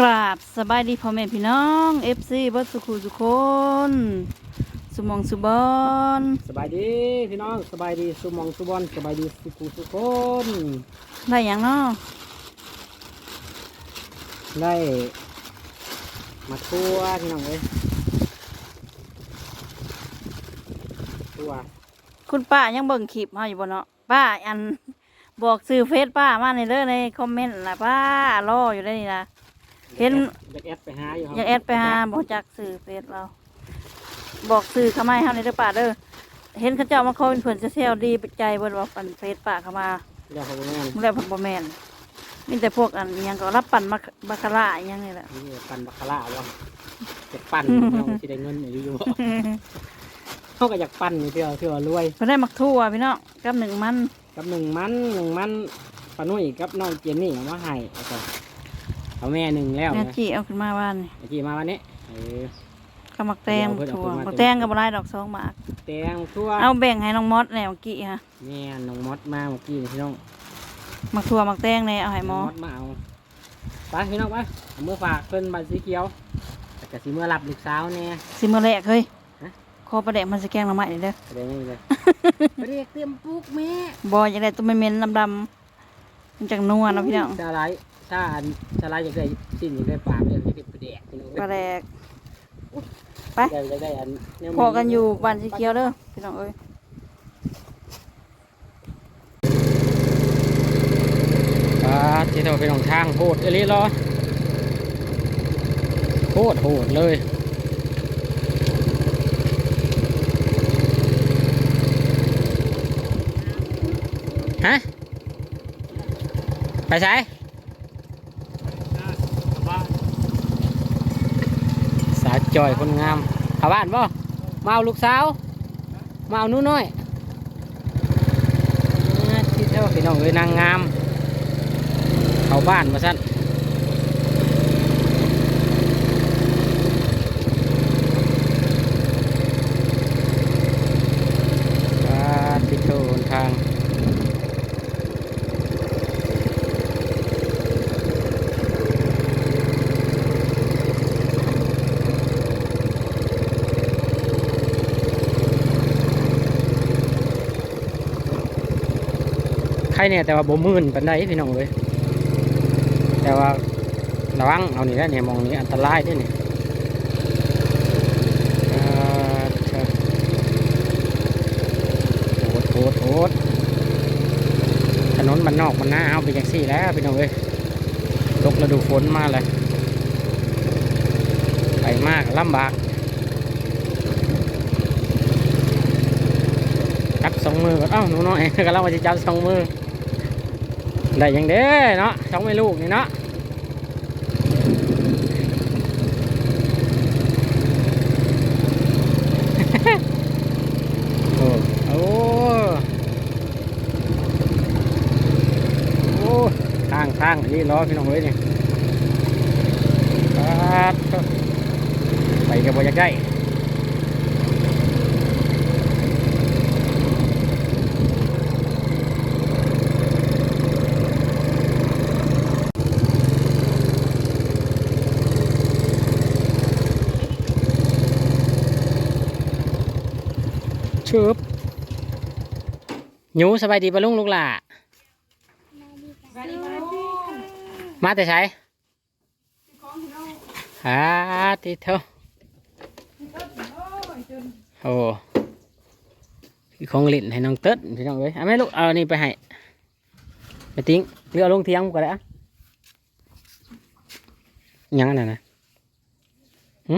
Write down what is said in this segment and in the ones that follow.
กราบสบายดีพ่อแม่พี่น้องเอฟซีบัสสุขุสุคนสุมองสุบอนสบายดีพี่น้องสบายดีสุมองสุบอนสบายดีสุขุสุคนได้หยังเนาะได้มาทั่วพี่น้องเลยทั่วคุณป้ายังเบิ่งคลิปเฮาอยู่บ่เนาะป้าอันบอกซื้อเฟซป้ามาในเด้อในคอมเมนต์นะป้ารออยู่ได้นี่นะ เห็น อยากแอดไปหาอยู่ครับอยากแอดไปหาบอกจักซื้อเฟซเรา บอกซื้อเข้ามาให้เฮาในเด้อป้าเด้อเห็นเขาเจ้ามาคอเป็นเพิ่นจะเซลดีใจเบิ่นว่าปั่นเฟซป้าเข้ามาเดี๋ยวเขาบอกงานแล้วผมบ่แม่นมีแต่พวกอันอิหยังก็รับปั่นมาบาคาร่าอิหยังนี่แหละ นี่ปั่นบัคคาร่าวะอยากปั่นพี่น้องที่ได้เงินอยู่อยู่เขาก็อยากปั่นอยู่เพื่อเพื่อรวยเพิ่นได้มักทั่วพี่น้องกับหนึ่งมันกับหนึ่งมันหนึ่งมันปานุ่ยกับน้องเจนนี่เอามาให้เอาก่อน เอาแม่หนึ่งแล้วแม่นะจีเอาขึ้นมาบ้านนี่ไอ้ที่มาวันนี้เออ กับมักแตงเดี๋ยวเพิ่นเอาทั่วขึ้นมา มักแตงกับบ่ได้ดอกสองหมากแตงทั่วเอาแบ่งให้น้องมอสแหน่เมื่อกี้ฮะแม่น้องมดมาเมื่อกี้นี่พี่น้องมักทั่วมักแตงแหน่เอาให้หมอน้งดมาเอาไปพี่น้องไปเอามือฝากเพิ่นบัตรสีเขียวแต่กสีเมื่อรับลูกสาวเนี่ย สิมื้อแรกเฮ้ยฮะ ขอประเดกมันสิแกงหน่อไม้นี่เด้อแสดงนี่เลยเรียกเตรียมปลูกแม่บ่อยากได้ตัวเหม็นๆดำๆมันจังนัวเนาะพี่น้องชาไร ชาอันชาไรอยากได้สิ่งอยากได้ปลาไม่อยากได้ปลาแดกพี่น้องประเดกไปอยากได้อันแวพอกันอยู่บ้านสีเขียวเด้อพี่น้องเอ้ยอ่าที่เราไปลองทางโหดเอลิรอโคตรโหดเลยฮะไปใช้ สาว จอยคนงามเข้าบ้านบ่มาเอาลูกสาวมาเอาหนู้น้อยอ่าที่เท่าพี่น้องเลยนางงามเข้าบ้านมาสั้นอ่าติดโทนทาง เนี่ยแต่ว่าบ่มื่นปันไดพี่น้องเลยแต่ว่าระวังเอานี่แหละเนี่ยมองนี้อันตรายด้วยนี่โหดโหดโหดถนนมันนอกมันหน้าเอาไปจังสี่แล้วพี่น้องเอ้ยตกฤดูฝนมาเลยไปมากลำบากจับสองมือก่อนเอ้าหนูน้อยก็เรามาจะจับสองมือ ได้อยังเด้เนาะสองไม่ลูกนี่เนาะโอ้โอ้โอ้ทางทางอันนี้ล้อพี่น้องเว้ยนี่ครับไปกับบอยากได้ ชืบหนูสบายดีปะลุงลูกหล่ะมาแต่ใช้ฮาติเถอะโอ้พี่ของเลินให้น้องเติร์ดพี่น้องเอ้ยเอาไหมลูก เอานนี้ไปให้ไปทิ้งหรือเอาลงเทียงก็ได้อะยังอันนั้นนะหึ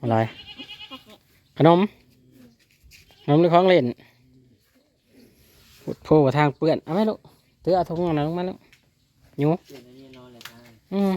อะไร ขนม ขนมหรือของเล่นพุดโผล่ทางเปื้อนเอาไหมลูกเตือเอาทุ่งอะไรลงมาลูกหยูอืม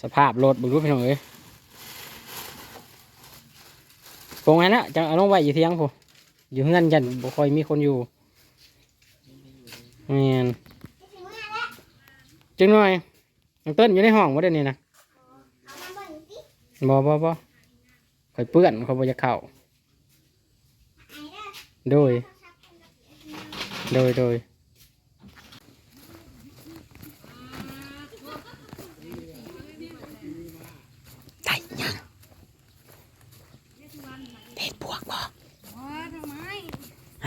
สภาพรถบุรุษพี่น้องเอ้ยปงไงนะจังเอาลงไว้อยู่เที่ยงพูอยู่เงินยันบ่คอยมีคนอยู่แมนจังหน่อยน้องเติ้นอยู่ในห้องว่าเดี๋ยวนี้นะบ่บ่บ่ คอยเปื้อนเขาไปจะเข้าโดย โดยโดยได้ยังเด็ดพวกบ่อ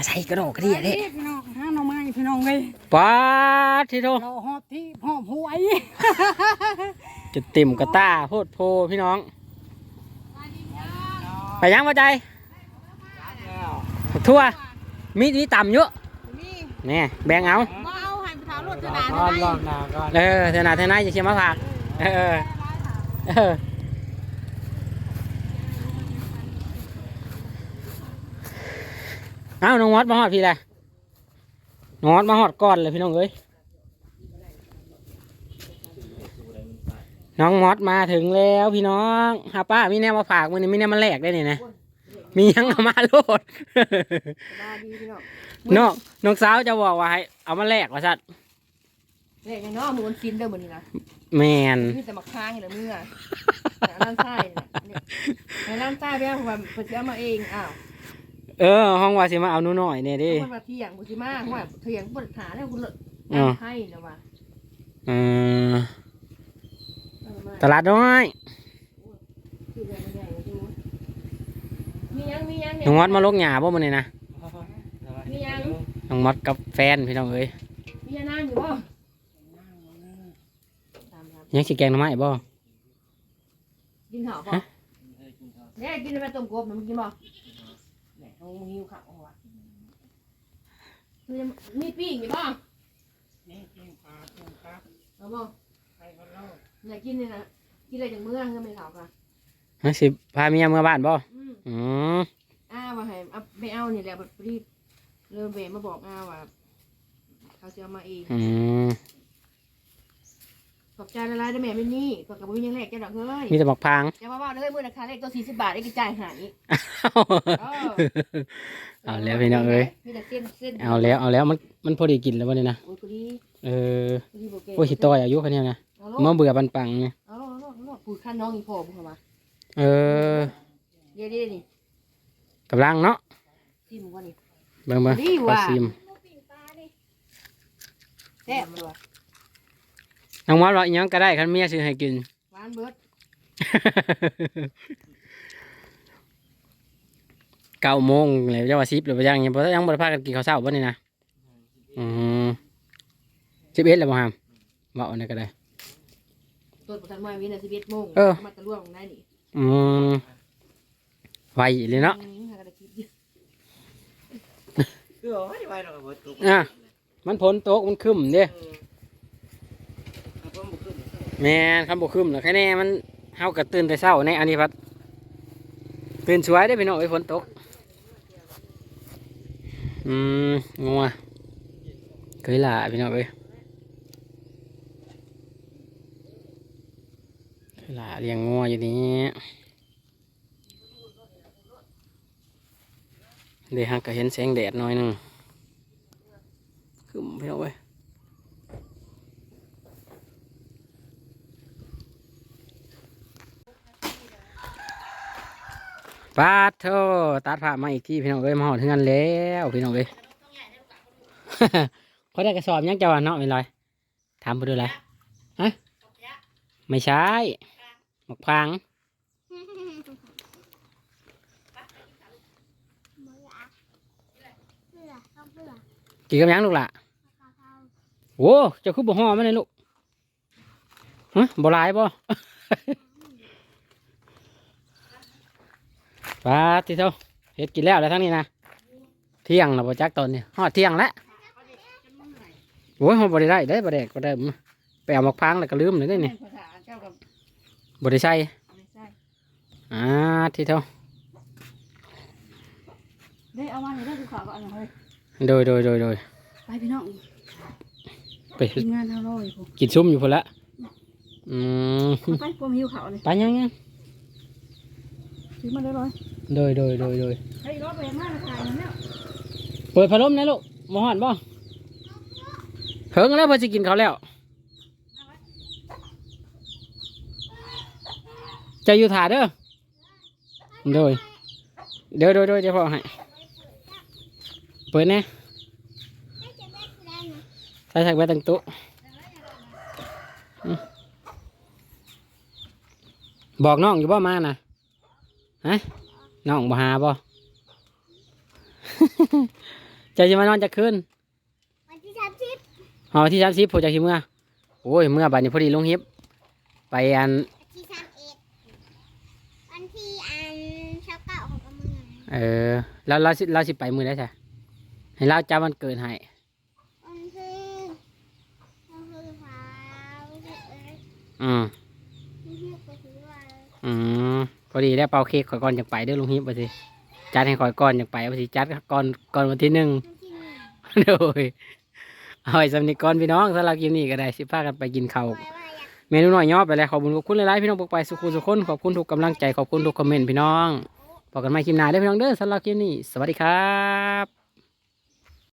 ใส่กระโดดกระเดียเด้พี่น้องเลยป้าที่โตหอบที่หอบหวยจะเต็มกระตาโพดโพพี่น้อง ไปยังมาใจทั่วมีมีต่ำเยอะนี่แนี่แบ่งเอามาเอาให้ไปถามรถเถอะนะก้อนลองหนาก้อนเออเทนาเทนาจะเชียร์มาผักเออเออเอ้าน้องมอดมาหอดพี่เลยน้องมอดมาหอดก่อนเลยพี่น้องเอ้ย น้องมอดมาถึงแล้วพี่น้องฮาป้ามีแนวมาฝากมือนี่มีแนวมาแลกได้นี่นะ มียังเอามาโลดมาดีพี่น้องน้องน้องสาวจะบอกว่าให้เอามาแลกว่าสัตว์เด็กน้องหนูมันฟินเด้อมื้อนี้นะแมนมีแต่มาค้างเหรอมือแต่ร้านใต้เนี่ยในร้านใต้เด้อผมว่าเพิ่นสิเอามาเองอ้าวเออ ห้องว่าสิมาเอาหนูหน่อยเนี่ยดิคนมาเที่ยงบ่สิมาว่าเที่ยงบ่หาแล้วคุณอ๋อให้นะว่าเออเอามา ตลาดน้อยคือเรื่องใหญ่ๆดูมียังมียังเนี่ยน้องมอดมาลกหญ้าบ่มื้อนี้นะมียังน้องมอดกับแฟนพี่น้องเอ้ยมียังนั่งอยู่บ่ตามครับยังสิแกงหน่อไม้บ่กินข้าวบ่เนี่ยกินไปต้มกบมันกินบ่แหมเอาหิวข้าวเอาว่ะคือยังมีปิ้งอยู่บ่นี่กินปลากินครับเอาบ่ใครก็เล่าอยากกินนี่นะ กินอะไรจากเมืองก็ไม่ข้าวกันฮะสิพาเมียเมื่อบ้านบ่อืมอืมอ้าว่าให้เอาไปเอานี่แหละบัดรีบเริ่มเวมาบอกอ้าว่าเขาจะเอามาเองอืมขอบใจละลายได้อแม่ไม่นี่ขอบกับวิญญาณแรกแกดอกเฮ้ยมีแต่บักพางจะว่าว่าเฮ้ยมื้อราคาเลขตัวสี่สิบบาทได้กี่จ่ายหายเอาแล้วพี่น้องเอ้ยมีแต่เส้นเส้นเอาแล้วเอาแล้วมันมันพอดีกินแล้วบ่นี่นะโอ้ยพอดีเออพอดีโบเกโอ้ยสิต่อยอายุคันนี้นะเอาลูกมาเบื่อปันปังเนี่ย ปูดขั้นน้องอีพ่อบุกเข้ามาเออเดี๋ยวเดี๋ยวนี่กำลังเนาะซิมก่อนนี่ เบิ่งเบิ่งดีว่ะขอซิมแซ่บเลยว่ะน้องมอดว่าอิหยังก็ได้คันเมียซื้อให้กิน หวานเบิดเก้าโมงเลยจะว่าสิบหรือว่ายังยังบ่ยังบ่ได้พากันกินข้าวเช้าบ่นี่นะอืมสิบเอ็ดแล้วบ่ฮามเว้าอันนั้นก็ได้ ต้นประทันมาวินาทีเบ็ดโมงเออ มาตะล่วงได้นี่อืมไวเลยเนาะอืมหากระดาษคิดอยู่คือว่าไม่ไหวหรอกเบิดตุกอะมันฝนตกมันครึ้มเด้เอาเพิ่มบุกขึ้นแม่นคำบ่ครึ้มหรอกแค่แน่มันเฮาก็ตื่นแต่เช้าในอันนี้พัดตื่นสวยได้อพี่น้องไอ้ยฝนตกอืมงัวเคยล่ะพี่น้องเอ้ย เคยล่ะเลี้ยงงัวอยู่นี้เดี๋ยวฮักก็เห็นแสงแดดหน่อยหนึงคือพี่น้องเอ้ปาดโทตัดผ้ามาอีกที่พี่น้องเอ้ยมาหอดถึงกันแล้วพี่น้องเอ้ยเขาได้กระสอบยังจะว่าเนาะไม่ลอยถามไปดูเลยฮะไม่ใช่ กพรางกินกับยังลูกล่ะโว้จะคือบ่ห่อมันเลยลูกฮะบ่ลายบ่ปาติเท่าเฮ็ดกินแล้วแล้วทั้งนี้นะเที่ยงแล้วบ่จักตอนนี้ฮอเที่ยงแล้วโอ้ยเขาบริได้ได้บริได้ก็ได้ไปเอาหมกพร้างแล้วก็ลืมเลยได้นี่ บบริใช่ไม่ใช่อ่าที่เท่าได้เอามาให้ได้ดูข่าวก็อันนั้นเฮ้ยโดยโดยโดยโดยไปพี่น้องไปทีมงานเท่าร้อยผมกินซุ่มอยู่พุ่นละอืมไปพวกมิวเขาเลยไปยังยังซื้อมาได้ร้อยโดยโดยโดยโดยเฮ้ยรถไปมากขายแล้วเนี่ยเปิดพัดลมนะลูกมหอนบ่เพิ่งแล้วเพิ่นสิกินเขาวแล้ว จะอยู่ถาเด้อโดยเดี๋ยวโดยโดยเดี๋ยวพ่อให้เปิดแน่ใส่ใส่ไว้ตั้งโต๊ะอืมบอกน้องอยู่บ่มานะฮะน้องบ่หาบ่เจะจะมานอนจะคืนวันที่สามสิบเอาวันที่สามสิบผมจะคิดเมื่อโอ้ยเมื่อบัดนี้พอดีลงฮิปไปอันวันที่สามเอ็ดวันที่อันเช้าเก้าของกำ เมืองเออแล้วเราสิเราสิไปมือได้ใช่ให้เราจำวันเกิดให้วันที่วันที่ฟ้าวันที่เอ็ดอืมวันที่ก็คือว่าอืมพอดีได้เป่าเค้กข่อยก่อนจังไปเด้อลุงฮิปไปสิจัดให้ข่อยก่อนจังไปไปสิจัดก่อนก่อนวันที่หนึ่งวันที่หนึ่งโดยเอาไว้สำนึกก่อนพี่น้องสำหรับคลิปนี้ก็ได้สิพากันไปกินข้าวไว้ว่าอยาก เมนูหน่อยย่อไปแล้วขอบคุณขอบคุณหลายๆพี่น้องปกไปสุขุสุขคนขอบคุณทุกกำลังใจขอบคุณทุกคอมเมนต์พี่น้องบ อกกันใหม่คลิปหน้าได้อพี่น้องเด้อสำหรับคลิปนี้ สวัสดีครับ